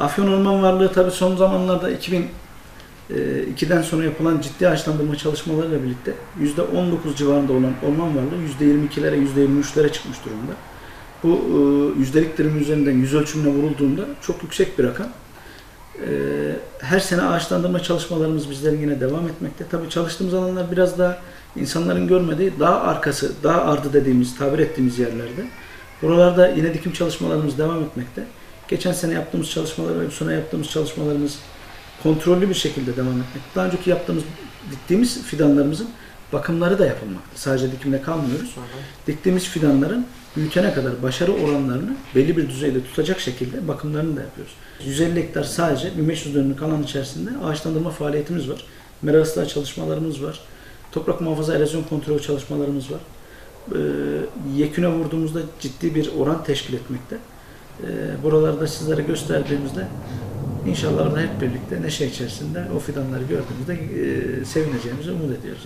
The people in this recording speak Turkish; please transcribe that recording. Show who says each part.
Speaker 1: Afyon Orman Varlığı tabii son zamanlarda 2002'den sonra yapılan ciddi ağaçlandırma çalışmalarıyla birlikte %19 civarında olan orman varlığı %22'lere, %23'lere çıkmış durumda. Bu e, yüzdelik dilim üzerinden yüz ölçümüne vurulduğunda çok yüksek bir rakam. E, Her sene ağaçlandırma çalışmalarımız bizlerin yine devam etmekte. Tabii çalıştığımız alanlar biraz daha insanların görmediği dağ arkası, dağ ardı dediğimiz, tabir ettiğimiz yerlerde. Buralarda yine dikim çalışmalarımız devam etmekte. Geçen sene yaptığımız çalışmalar ve bu sene yaptığımız çalışmalarımız kontrollü bir şekilde devam etmekte. Daha önceki yaptığımız, diktiğimiz fidanlarımızın bakımları da yapılmakta. Sadece dikimle kalmıyoruz. Diktiğimiz fidanların büyütene kadar başarı oranlarını belli bir düzeyde tutacak şekilde bakımlarını da yapıyoruz. 150 hektar sadece 1500 dönümlük alan içerisinde ağaçlandırma faaliyetimiz var. Mera ıslah çalışmalarımız var. Toprak muhafaza erozyon kontrol çalışmalarımız var. Ee, yeküne vurduğumuzda ciddi bir oran teşkil etmekte. Ee, buralarda sizlere gösterdiğimizde inşallah orada hep birlikte neşe içerisinde o fidanları gördüğümüzde e, sevineceğimizi umut ediyoruz.